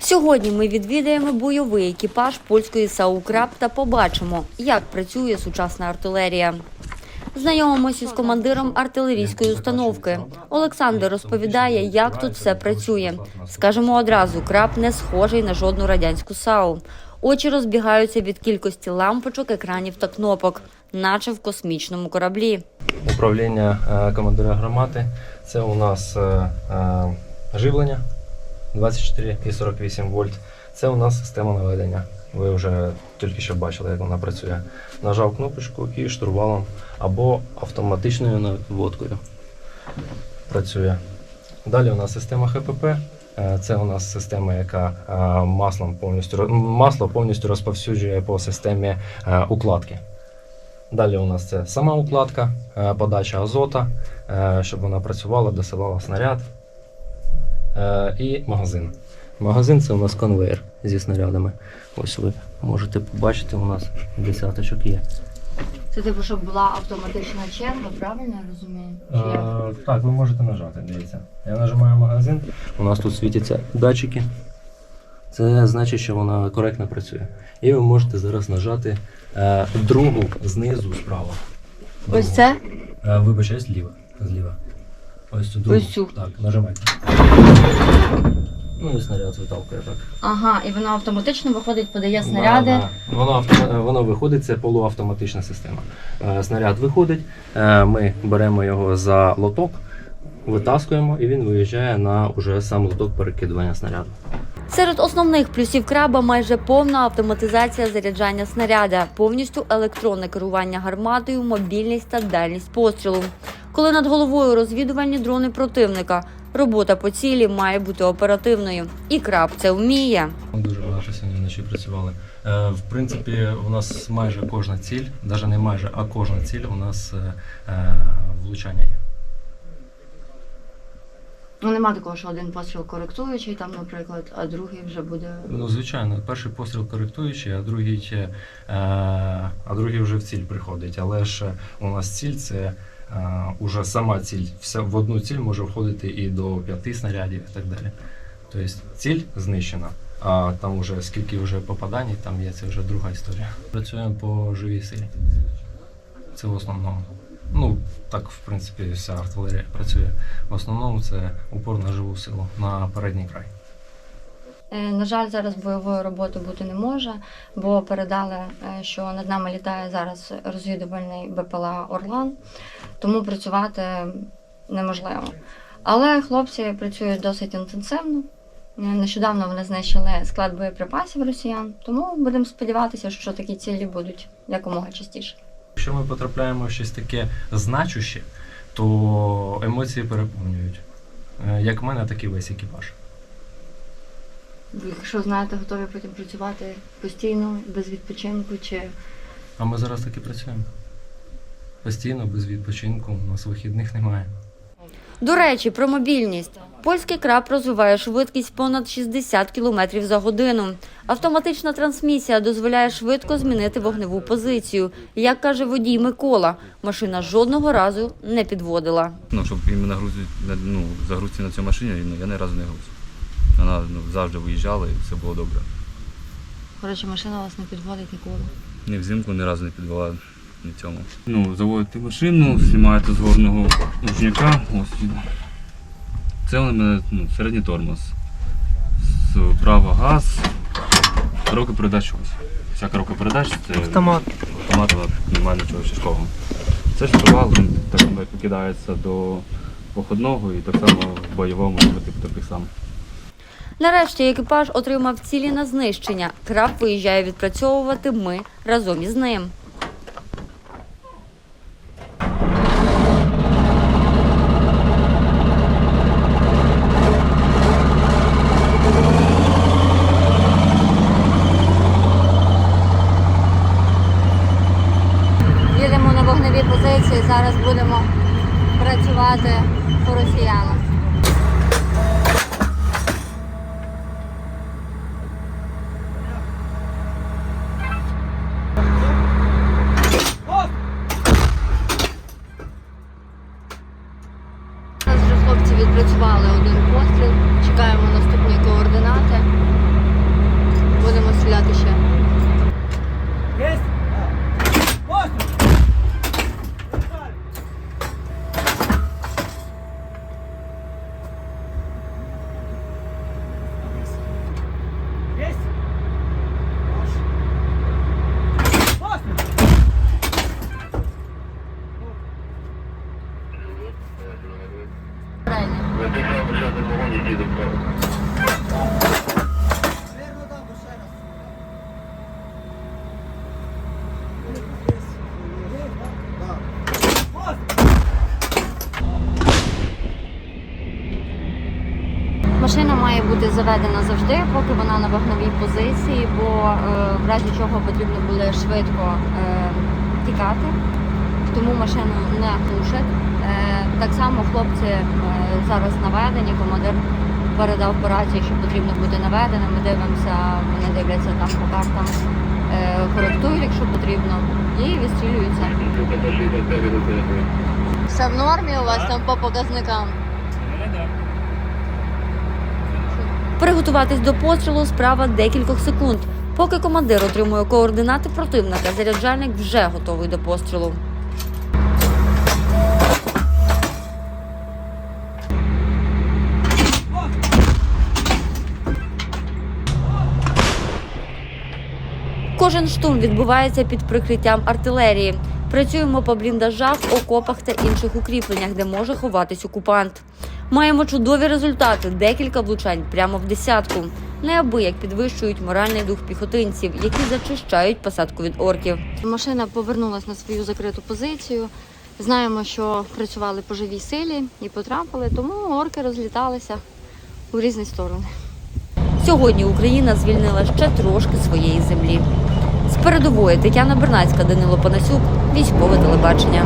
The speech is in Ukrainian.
Сьогодні ми відвідаємо бойовий екіпаж польської САУ «Краб» та побачимо, як працює сучасна артилерія. Знайомимося з командиром артилерійської установки. Олександр розповідає, як тут все працює. Скажемо одразу, краб не схожий на жодну радянську САУ. Очі розбігаються від кількості лампочок, екранів та кнопок, наче в космічному кораблі. Управління е, командира громади. Це у нас е, е, живлення 24 і 48 вольт. Це у нас система наведення. Ви вже тільки що бачили, як вона працює. Нажав кнопочку і штурвалом або автоматичною наводкою працює. Далі у нас система ХПП. Е, Це у нас система, яка е, маслом повністю масло повністю розповсюджує по системі е, укладки. Далі у нас це сама укладка, подача азота, щоб вона працювала, досилала снаряд. Е, І магазин. Магазин це у нас конвейер зі снарядами. Ось ви можете побачити, у нас десяточок є. Це типу, щоб була автоматична черга, правильно я розумію? Е, Так, ви можете нажати, дивіться. Я нажимаю магазин. У нас тут світяться датчики. Це значить, що вона коректно працює. І ви можете зараз нажати е, другу знизу справа. Ось це? Е, Вибачай, зліва. Зліва. Ось цю другу. Ось цю. Так, нажимайте. Ну і снаряд виталкує так. Ага, і воно автоматично виходить, подає снаряди. Да, да. Воно, авто- воно виходить, це полуавтоматична система. Е, Снаряд виходить, е, ми беремо його за лоток, витаскуємо і він виїжджає на уже сам лоток перекидування снаряду. Серед основних плюсів краба майже повна автоматизація заряджання снаряда, повністю електронне керування гарматою, мобільність та дальність пострілу. Коли над головою розвідувальні дрони противника, робота по цілі має бути оперативною. І краб це вміє. Дуже багато сьогодні вночі працювали. Е, В принципі, у нас майже кожна ціль, навіть не майже, а кожна ціль у нас е, е, влучання є. Ну нема такого, що один постріл коректуючий, там, наприклад, а другий вже буде. Ну, звичайно, перший постріл коректуючий, а другий, а другий вже в ціль приходить. Але ж у нас ціль це уже сама ціль. Все в одну ціль може входити і до п'яти снарядів і так далі. Тобто ціль знищена. А там уже скільки вже попадань там є, це вже друга історія. Працюємо по живій силі. Це в основному. Ну, так, в принципі, вся артилерія працює. В основному це упор на живу силу, на передній край. Е, На жаль, зараз бойової роботи бути не може, бо передали, е, що над нами літає зараз розвідувальний БПЛА Орлан, тому працювати неможливо. Але хлопці працюють досить інтенсивно. Е, Нещодавно вони знищили склад боєприпасів росіян, тому будемо сподіватися, що такі цілі будуть якомога частіше. Якщо ми потрапляємо в щось таке значуще, то емоції переповнюють. Як в мене, так і весь екіпаж. Якщо знаєте, готові потім працювати постійно, без відпочинку чи А ми зараз так і працюємо. Постійно, без відпочинку, у нас вихідних немає. До речі, про мобільність. Польський краб розвиває швидкість понад 60 км за годину. Автоматична трансмісія дозволяє швидко змінити вогневу позицію. Як каже водій Микола, машина жодного разу не підводила. Ну, щоб іменно грузити, ну, загрузці на цій машині, ну, я ні разу не грузив. Вона ну, завжди виїжджала і все було добре. Коротше, машина вас не підводить ніколи. Ні взимку ні разу не підвела на цьому. Ну, заводите машину, знімаєте з горного ручника. Ось. він. Це у мене ну, середній тормоз. Справа газ, коробка передач ось. Вся коробка передач це Автомат. автомат, немає нічого тяжкого. Це штурвал, він так само покидається до походного і так само в бойовому типу такий сам. Нарешті екіпаж отримав цілі на знищення. Краб виїжджає відпрацьовувати ми разом із ним. Хлопці відпрацювали один постріл, чекаємо наступні координати. Будемо стріляти ще. Машина має бути заведена завжди, поки вона на вогневій позиції, бо е, в разі чого потрібно буде швидко е, тікати тому машину не глушать. Е, так само хлопці е, зараз наведені, командир передав по рації, що потрібно бути наведеним. Ми дивимося, вони дивляться там по картам, е, коректують, якщо потрібно, і відстрілюються. Все в нормі у вас там по показникам. Приготуватись до пострілу справа декількох секунд. Поки командир отримує координати противника, заряджальник вже готовий до пострілу. Кожен штурм відбувається під прикриттям артилерії. Працюємо по бліндажах, окопах та інших укріпленнях, де може ховатись окупант. Маємо чудові результати, декілька влучань прямо в десятку. Неабияк підвищують моральний дух піхотинців, які зачищають посадку від орків. Машина повернулася на свою закриту позицію. Знаємо, що працювали по живій силі і потрапили, тому орки розліталися у різні сторони. Сьогодні Україна звільнила ще трошки своєї землі. Передової Тетяна Бернацька, Данило Панасюк, військове телебачення.